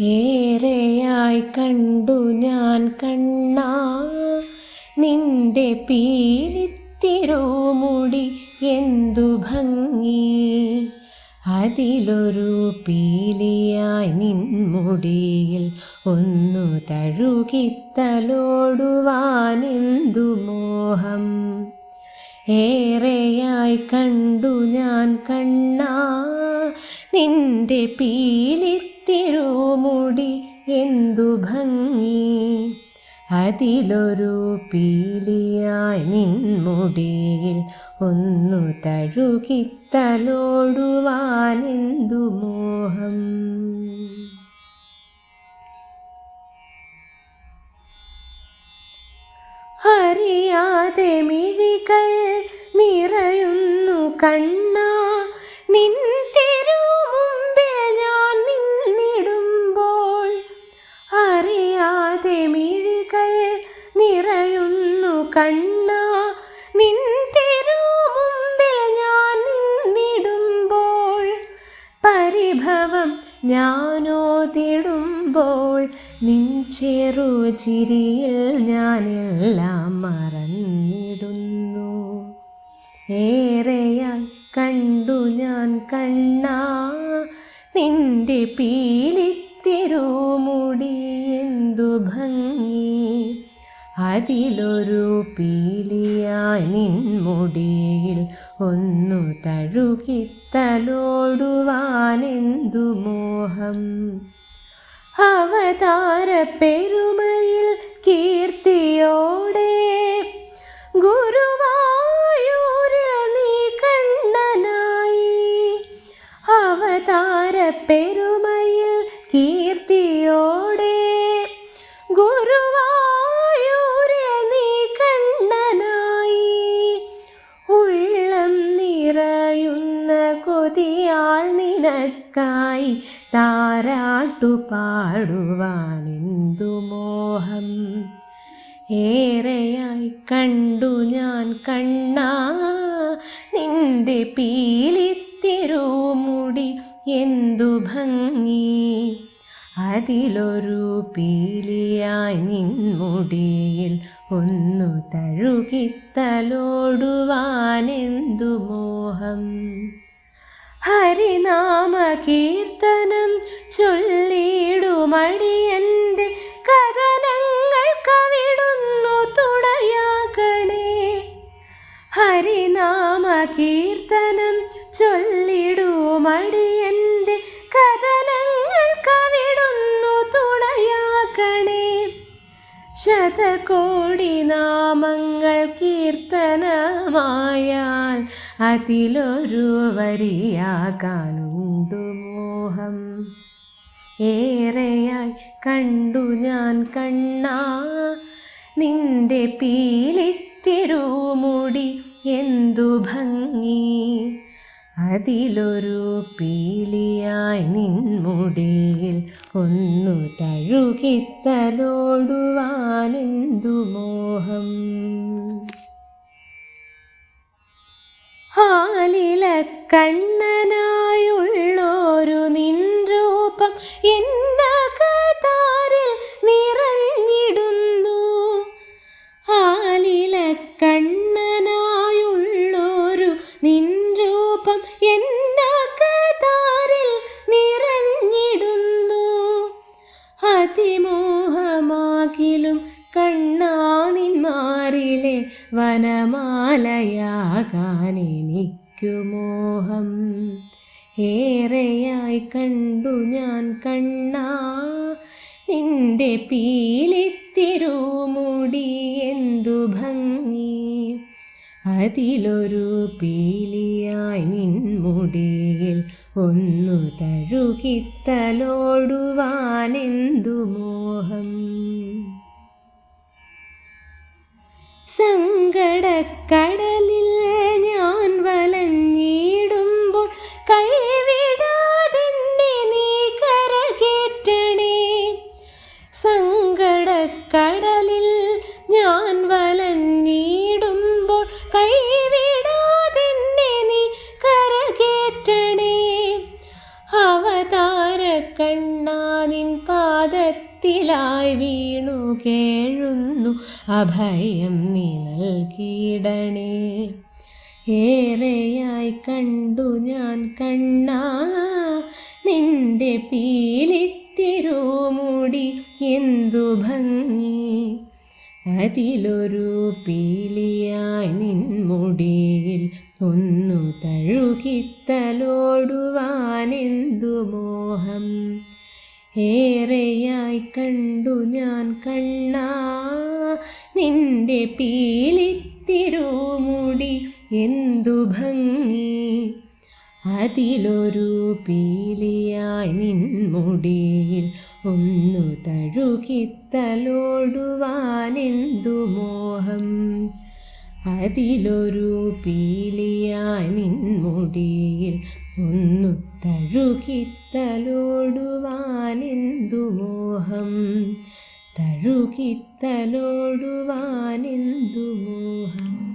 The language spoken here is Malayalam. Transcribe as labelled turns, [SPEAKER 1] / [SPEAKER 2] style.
[SPEAKER 1] ഏറെയായി കണ്ടു ഞാൻ കണ്ണാ. നിന്റെ പീലിത്തിരുമുടി എന്തു ഭംഗി. അതിലൊരു പീലിയായി നിൻമുടിയിൽ ഒന്നു തഴുകിത്തലോടുവാനെന്തു മോഹം. ഏറെയായി കണ്ടു ഞാൻ കണ്ണാ. നിന്റെ പീലിത്തിരുമുടി എന്തു ഭംഗി. അതിലൊരു പീലിയായി നിൻമുടിയിൽ ഒന്നു തഴുകിത്തലോടുവാനെന്തു മോഹം. അറിയാതെ മിഴികൾ നിറയുന്നു കണ്ണ കണ്ണ നിൻ തിരുമുമ്പിൽ ഞാൻ നിന്നിടുമ്പോൾ പരിഭവം ഞാനോതിടുമ്പോൾ നിൻ ചെറു ചിരിയിൽ ഞാനെല്ലാം മറന്നിടുന്നു. ഏറെയായി കണ്ടു ഞാൻ കണ്ണാ നിന്റെ പീലിത്തിരുമുടി എന്തു ഭംഗി അതിലൊരു പീലിയായി നിൻമുടിയിൽ ഒന്നു തഴുകിത്തലോടുവാനെന്തു മോഹം? അവതാര പെരുമയിൽ കീർത്തിയോടെ ഗുരുവായൂരിൽ നീ കണ്ണനായി. അവതാര പെരുമയിൽ നിനക്കായി താരാട്ടു പാടുവാനെന്തു മോഹം? ഏറെയായി കണ്ടു ഞാൻ കണ്ണാ നിന്റെ പീലിത്തിരുമുടി എന്തു ഭംഗി? അതിലൊരു പീലിയായി നിൻമുടിയിൽ ഒന്നു തഴുകിത്തലോടുവാനെന്തു മോഹം? ഹരിനാമ കീർത്തനം ചൊല്ലിടുമടിയന്റെ കഥനങ്ങൾ കവിടുന്നു തുണയാകണേ ഹരിനാമ കീർത്തനം ചൊല്ലിടുമടിയന്റെ കഥനങ്ങൾ കവിടുന്നു തുണയാകണേ ശതകോടി നാമങ്ങൾ കീർത്തനമായാൽ അതിലൊരു വരിയാകാനുണ്ടു മോഹം. ഏറെയായി കണ്ടു ഞാൻ കണ്ണാ നിന്റെ പീലിത്തിരുമുടി എന്തു ഭംഗി. അതിലൊരു പീലിയായി നിൻമുടിയിൽ ഒന്നു തഴുകിത്തലോടുവാനെന്തു മോഹം. ഹാലില കണ്ണനായുള്ളൊരു നിൻ രൂപം എന്നകതാരിൽ എനിക്കു മോഹം. ഏറെയായി കണ്ടു ഞാൻ കണ്ണാ. നിന്റെ പീലിത്തിരുമുടി എന്തു ഭംഗി. അതിലൊരു പീലിയായി നിൻമുടിയിൽ ഒന്നു തഴുകിത്തലോടുവാനെന്തു മോഹം. സങ്കടക്കടലിൽ ഞാൻ വലഞ്ഞിടുമ്പോൾ കൈവിടാതെന്നെ കേഴുന്നു അഭയം നീ നൽകിയിടണേ. ഏറെയായി കണ്ടു ഞാൻ കണ്ണാ. നിന്റെ പീലിത്തിരുമുടി എന്തു ഭംഗി. അതിലൊരു പീലിയായി നിൻമുടിയിൽ ഒന്നു തഴുകിത്തലോടുവാനെന്തു മോഹം. ഏറെയായി കണ്ടു ഞാൻ കണ്ണാ. നിന്റെ പീലിത്തിരുമുടി എന്തു ഭംഗി. അതിലൊരു പീലിയായി നിൻമുടിയിൽ ഒന്നു തഴുകിത്തലോടുവാനെന്തു മോഹം. അതിലൊരു പീലിയായി നിൻമുടിയിൽ ഒന്നു തഴുകിത്തലോടുവാനെന്തു മോഹം. തഴുകിത്തലോടുവാനെന്തു മോഹം?